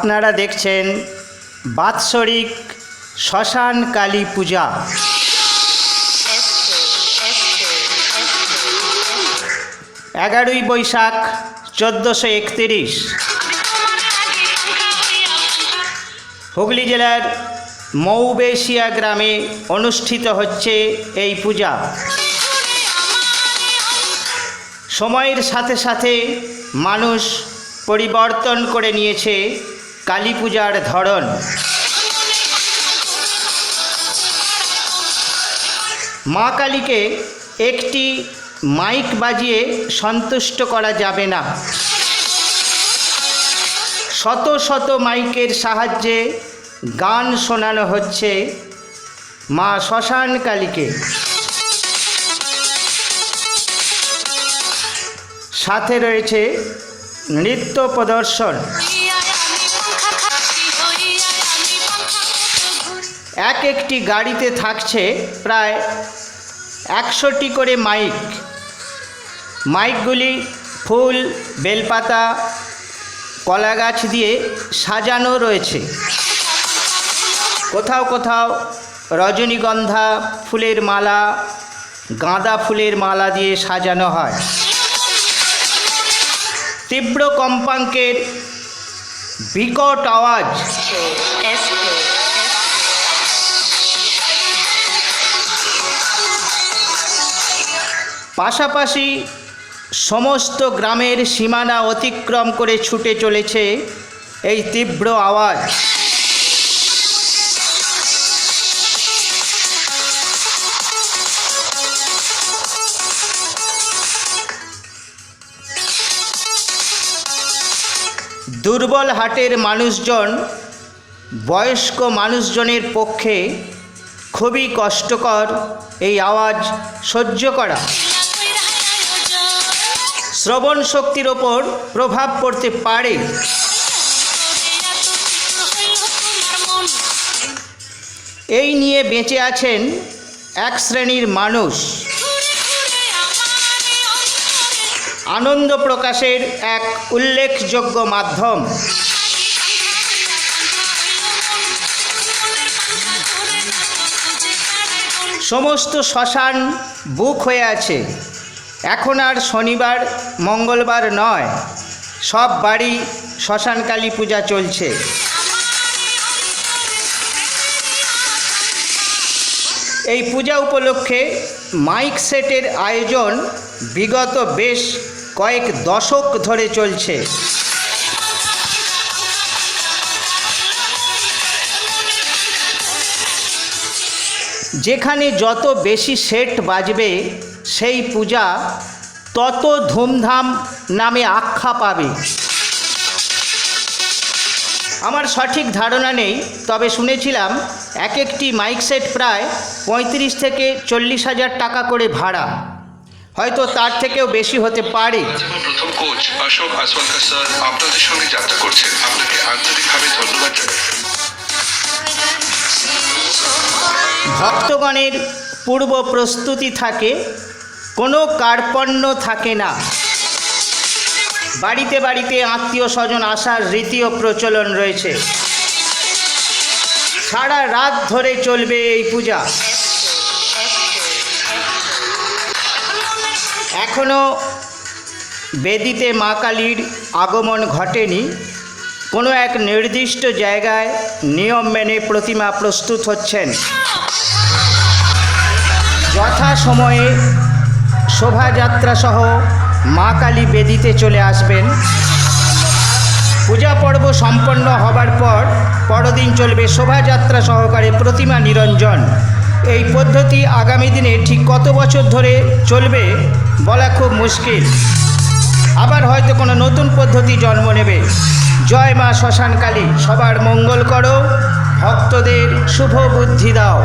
আপনারা দেখছেন বাৎসরিক শ্মশান কালী পূজা। এগারোই বৈশাখ চোদ্দোশো একতিরিশ। হুগলি জেলার মৌবেশিয়া গ্রামে অনুষ্ঠিত হচ্ছে এই পূজা। সময়ের সাথে সাথে মানুষ পরিবর্তন করে নিয়েছে কালী পূজার ধরন। মা কালীকে একটি মাইক বাজিয়ে সন্তুষ্ট করা যাবে না। শত শত মাইকের সাহায্যে গান শোনানো হচ্ছে মা শ্মশান কালীকে। সাথে রয়েছে নৃত্য প্রদর্শন। এক একটি গাড়িতে থাকছে প্রায় একশোটি করে মাইক। মাইকগুলি ফুল, বেলপাতা কলা গাছ দিয়ে সাজানো রয়েছে। কোথাও কোথাও রজনীগন্ধা ফুলের মালা, গাঁদা ফুলের মালা দিয়ে সাজানো হয়। তীব্র কম্পাঙ্কের বিকট আওয়াজ পাশাপাশি সমস্ত গ্রামের সীমানা অতিক্রম করে ছুটে চলেছে এই তীব্র আওয়াজ। দুর্বল হাটের মানুষজন, বয়স্ক মানুষজনের পক্ষে খুবই কষ্টকর এই আওয়াজ সহ্য করা। শ্রবণ শক্তির ওপর প্রভাব পড়তে পারে। এই নিয়ে বেঁচে আছেন এক শ্রেণির মানুষ। আনন্দ প্রকাশের এক উল্লেখযোগ্য মাধ্যম। সমস্ত শ্মশান বুক হয়ে আছে। এখন আর শনিবার, মঙ্গলবার নয়। সব বাড়ি শ্মশানকালী পূজা চলছে। এই পূজা উপলক্ষে মাইক সেটের আয়োজন বিগত বেশ কয়েক দশক ধরে চলছে। যেখানে যত বেশি সেট বাজবে সেই পূজা তত ধুমধাম নামে আখ্যা পাবে। আমার সঠিক ধারণা নেই তবে শুনেছিলাম এক একটি মাইক সেট প্রায় পঁয়ত্রিশ থেকে চল্লিশ হাজার টাকা করে ভাড়া। হয়তো তার থেকেও বেশি হতে পারে। আমার প্রথম কোচ অশোক আসওয়ালকার স্যার আপনাদের সঙ্গে যাত্রা করছেন। আপনাকে আন্তরিকভাবে ধন্যবাদ ভক্তগণের পূর্ব প্রস্তুতি থাকে কোনো কার্পণ্য থাকে না। বাড়িতে বাড়িতে আত্মীয় স্বজন আসার রীতি ও প্রচলন রয়েছে। সারা রাত ধরে চলবে এই পূজা। এখনও বেদিতে মা কালীর আগমন ঘটেনি। কোনো এক নির্দিষ্ট জায়গায় নিয়ম মেনে প্রতিমা প্রস্তুত হচ্ছেন। যথা সময়ে শোভাযাত্রা সহ মা কালী বেদিতে চলে আসবেন। পূজা পর্ব সম্পন্ন হবার পর পরদিন চলবে শোভাযাত্রা সহকারে প্রতিমা নিরঞ্জন। এই পদ্ধতি আগামী দিনে ঠিক কত বছর ধরে চলবে বলা খুব মুশকিল। আবার হয়তো কোনো নতুন পদ্ধতি জন্ম নেবে। জয় মা শ্মশানকালী, সবার মঙ্গল করো, ভক্তদের শুভ বুদ্ধি দাও।